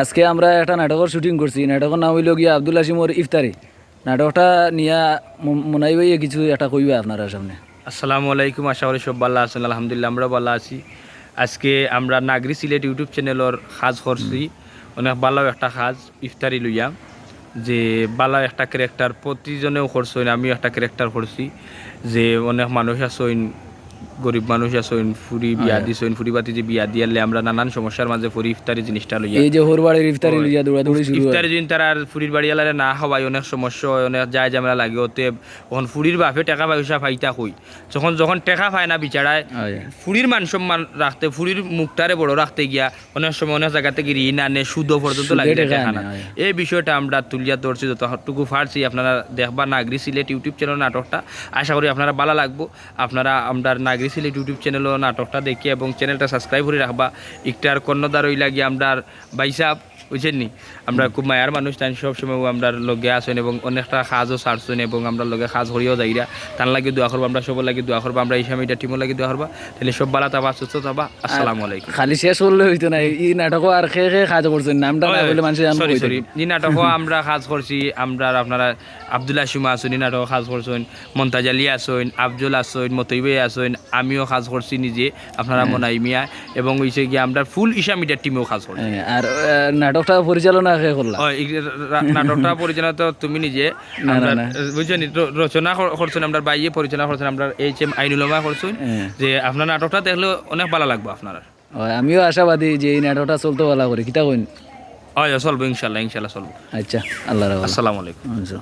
আজকে আমরা একটা নাটকের শুটিং করছি। নাটকের নাম হইল গিয়া আব্দুল হাসিমর ইফতারি। নাটকটা নিয়া মনাই ভাইয়ে কিছু একটা কইবে আপনারা সামনে। আসসালামু আলাইকুম, আশা করি সব ভালো আছেন, আলহামদুলিল্লাহ আমরা ভালো আছি। আজকে আমরা নাগরি সিলেট ইউটিউব চ্যানেলের সাজ করছি। অনেক ভালো একটা সাজ, ইফতারি লইয়া। যে ভালো একটা ক্যারেক্টার প্রতিজনেও করছেন আমিও একটা ক্যারেক্টার করছি। যে অনেক মানুষ আছেন গরিব মানুষ আছেন ফুরি বিয়া দিছেন ফুরি বাতি যে বিয়া দিয়ালে আমরা নানান সমস্যার মাঝে ফুরি ইফতারি জিনিসটা লইয়া। এই যে হোরবাড়ির ইফতারি লইয়া দৌড়াদৌড়ি শুরু হয়। ইফতারি দিন তারা আর ফুরির বাড়ি এলারে না হওয়াই অনেক সমস্যা অনেক যায় ঝামেলা লাগে ওতে তখন ফুরির বাপে টাকা পয়সা পাইতা কই যখন যখন টাকা পায় না বিচারায় ফুরির মান সম্মান রাখতে ফুরির মুখটারে বড় রাখতে গিয়া অনেক সময় অনেক জায়গা থেকে ঋণ আনে সুদ পর্যন্ত লাগে টাকা টাকা না। এই বিষয়টা আমরা তুলিয়া ধরছি যতটুকু পারছি আপনারা দেখবা নাগরি সিলেট ইউটিউব চ্যানেল নাটকটা আশা করি আপনারা ভালো লাগবো আপনারা আমরা নাগরি সিলেট ইউটিউব চ্যানেলও নাটকটা দেখি এবং চ্যানেলটা সাবস্ক্রাইব করে রাখবা। একটার কর্ণদার ওই লাগি আমরা বাইসাব বুঝছেন নি আমরা খুব মায়ার মানুষ তাই সবসময় আমরা লগে আসেন এবং অনেকটা কাজও ছাড়ছেন এবং আমরা লগে কাজ করিও যাইরা। তার লাগে দোয়া করব আমরা সবার লাগে দোয়া করব আমরা এই সময়টা টিমও লাগে দোয়া করবা। তাহলে সব ভালো থাকবা সুস্থ থাকবা আসসালামু আলাইকুম। খালি শেষ করলে হইতো না এই নাটকও আর খেয়ে খেয়ে কাজ করছেন নামটা না বলে মানুষ সরি সরি ই নাটকও আমরা কাজ করছি আমরা আপনারা আবদুল্লাহ সুমা আসুন ই নাটক কাজ করছেন মন্তাজ আলী আসুন আফজল আসুন মতইবে আসুন আমিও কাজ করছি নিজে আপনারা মনাই মিয়া এবং হইছে গিয়ে আমরা ফুল ইসা মিডিয়ার টিমেও কাজ করছি। হ্যাঁ, আর নাটকটা পরিচালনা করলাম নাটকটা পরিচালনা তো তুমি নিজে। বুঝছেন রচনা করছেন আমরা বাইয়ে পরিচালনা করছেন আমরা এইচ এম আইনুলমা করছেন। যে আপনার নাটকটা দেখলে অনেক ভালো লাগবে আপনার। আমিও আশাবাদী যে এই নাটকটা চলতে ভালো করে। কিতা কইন? হয় চলবো ইনশাল্লাহ ইনশাল্লাহ চলবো। আচ্ছা আল্লাহ আসসালামু আলাইকুম। আচ্ছা।